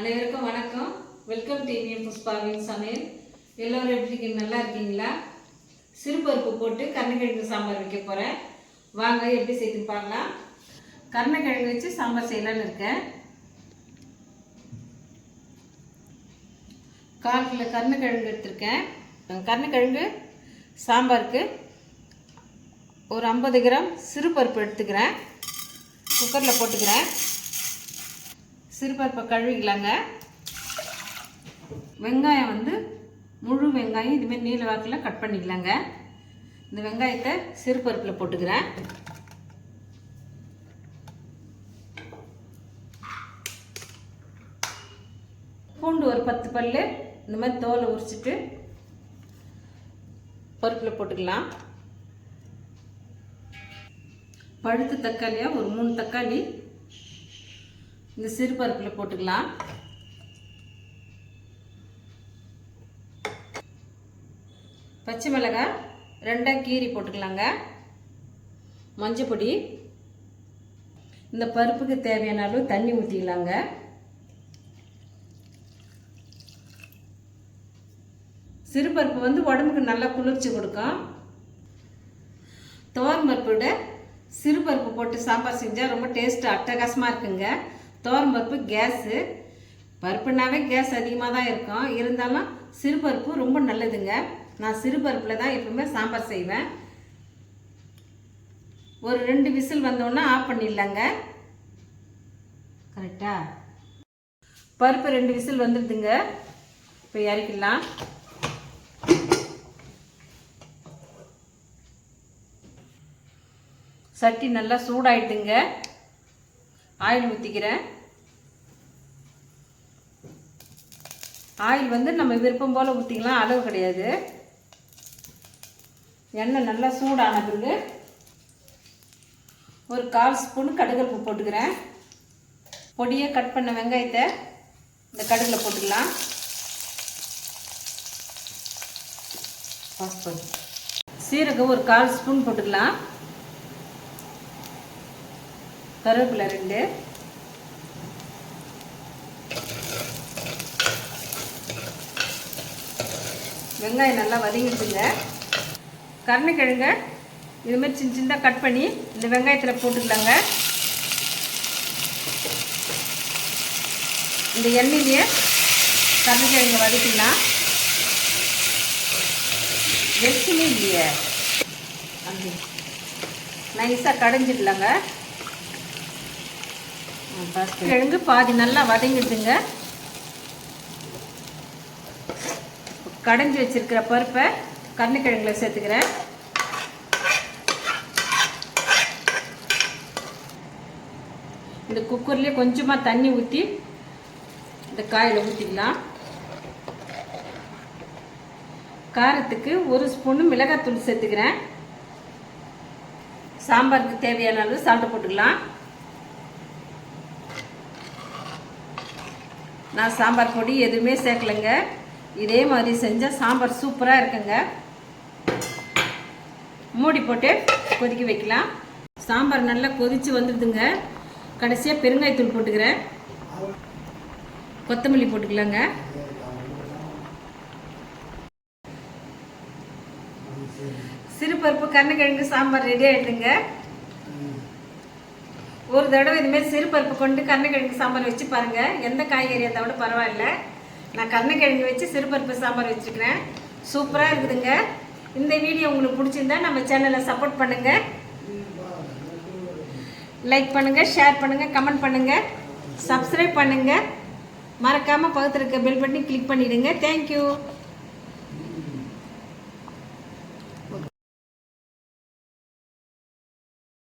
அனைவருக்கும் வணக்கம். Welcome TVM புஷ்பாவின் சமையல் எல்லோரும் எப்படி நல்லா இருக்கீங்களா? சிறுபருப்பு போட்டு கருணக்கிழங்கு சாம்பார் வைக்க போகிறேன் வாங்க எப்படி செய்து பார்க்கலாம். கருணக்கிழங்கு வச்சு சாம்பார் செய்யலான்னு இருக்கேன். கால் கிலோ கருணைக்கிழங்கு எடுத்திருக்கேன். கருணக்கிழங்கு சாம்பாருக்கு ஒரு ஐம்பது கிராம் சிறுபருப்பு எடுத்துக்கிறேன். குக்கரில் போட்டுக்கிறேன். சிறுபருப்பை கழுவிக்கலாங்க. வெங்காயம் வந்து முழு வெங்காயம் இதுமாரி நீல வாக்கில் கட் பண்ணிக்கலாங்க. இந்த வெங்காயத்தை சிறுபருப்பில் போட்டுக்கிறேன். பூண்டு ஒரு பத்து பல் இந்த மாதிரி தோலை உரிச்சிட்டு பருப்பில் போட்டுக்கலாம். பழுத்த தக்காளியாக ஒரு மூணு தக்காளி இந்த சிறு பருப்பில் போட்டுக்கலாம். பச்சை மிளகாய் ரெண்டாக கீரி போட்டுக்கலாங்க. மஞ்சள் பொடி. இந்த பருப்புக்கு தேவையான அளவு தண்ணி ஊற்றிக்கலாங்க சிறுபருப்பு வந்து உடம்புக்கு நல்லா குளிர்ச்சி கொடுக்கும். துவரம் பருப்போட சிறுபருப்பு போட்டு சாம்பார் செஞ்சால் ரொம்ப டேஸ்ட்டு அட்டகாசமாக இருக்குங்க. துவரம் பருப்பு கேஸு. பருப்புனாவே கேஸ் அதிகமாக தான் இருக்கும். இருந்தாலும் சிறுபருப்பு ரொம்ப நல்லதுங்க. நான் சிறுபருப்பில் தான் எப்பவுமே சாம்பார் செய்வேன். ஒரு ரெண்டு விசில் வந்தோடனே ஆஃப் பண்ணிடலாங்க. கரெக்டாக பருப்பு ரெண்டு விசில் வந்துடுதுங்க. இப்போ இறக்கிடலாம். சட்டி நல்லா சூடாயிட்டுங்க ஆயில் ஊற்றிக்கிறேன் ஆயில் வந்து நம்ம விருப்பம் போல் ஊற்றிக்கலாம் அளவு கிடையாது. எண்ணெய் நல்லா சூடான பிறகு ஒரு கால் ஸ்பூன் கடுகருப்பு போட்டுக்கிறேன். பொடியை கட் பண்ண வெங்காயத்தை இந்த கடுகில் போட்டுக்கலாம். சீரகம் ஒரு கால் ஸ்பூன் போட்டுக்கலாம். கருவேப்பிலை ரெண்டு. வெங்காயம் நல்லா வதங்கிடுதுங்க கருணைக்கிழங்க இதுமாரி சின்ன சின்னதாக கட் பண்ணி இந்த வெங்காயத்தில் போட்டுக்கலாங்க. இந்த எண்ணெயிலேயே கருணைக்கிழங்க வதக்கினா வெச்சுமே இல்லையே. அப்படி நைஸாக கடைஞ்சிடலாங்க. கிழங்கு பாதி நல்லா வதங்கிடுதுங்க. கடைஞ்சி வச்சிருக்கிற பருப்பை கருணக்கிழங்குல சேர்த்துக்கிறேன். இந்த குக்கர்லேயே கொஞ்சமாக தண்ணி ஊற்றி இந்த காயில் ஊற்றிக்கலாம் காரத்துக்கு ஒரு ஸ்பூனு மிளகாத்தூள் சேர்த்துக்கிறேன். சாம்பாருக்கு தேவையான அளவு சால்ட்டு போட்டுக்கலாம். நான் சாம்பார் பொடி எதுவுமே சேர்க்கலைங்க. இதே மாதிரி செஞ்சால் சாம்பார் சூப்பராக இருக்குங்க. மூடி போட்டு கொதிக்க வைக்கலாம். சாம்பார் நல்லா கொதித்து வந்துடுதுங்க. கடைசியாக பெருங்காயத்தூள் போட்டுக்கிறேன். கொத்தமல்லி போட்டுக்கலாங்க. சிறுபருப்பு கருணைக்கிழங்கு சாம்பார் ரெடி ஆகிடுங்க ஒரு தடவை இதுமாரி சிறுபருப்பு கொண்டு கருணக்கிழங்கு சாம்பார் வச்சு பாருங்கள் எந்த காய்கறி இருந்தால் கூட பரவாயில்ல. நான் கருணக்கிழங்கு வச்சு சிறுபருப்பு சாம்பார் வச்சுருக்கிறேன். சூப்பராக இருக்குதுங்க. இந்த வீடியோ உங்களுக்கு பிடிச்சிருந்தா நம்ம சேனலை சப்போர்ட் பண்ணுங்கள் லைக் பண்ணுங்கள் ஷேர் பண்ணுங்கள் கமெண்ட் பண்ணுங்கள் சப்ஸ்கிரைப் பண்ணுங்கள் மறக்காமல் பக்கத்தில் இருக்க பெல் பட்டனை கிளிக் பண்ணிவிடுங்க தேங்க்யூ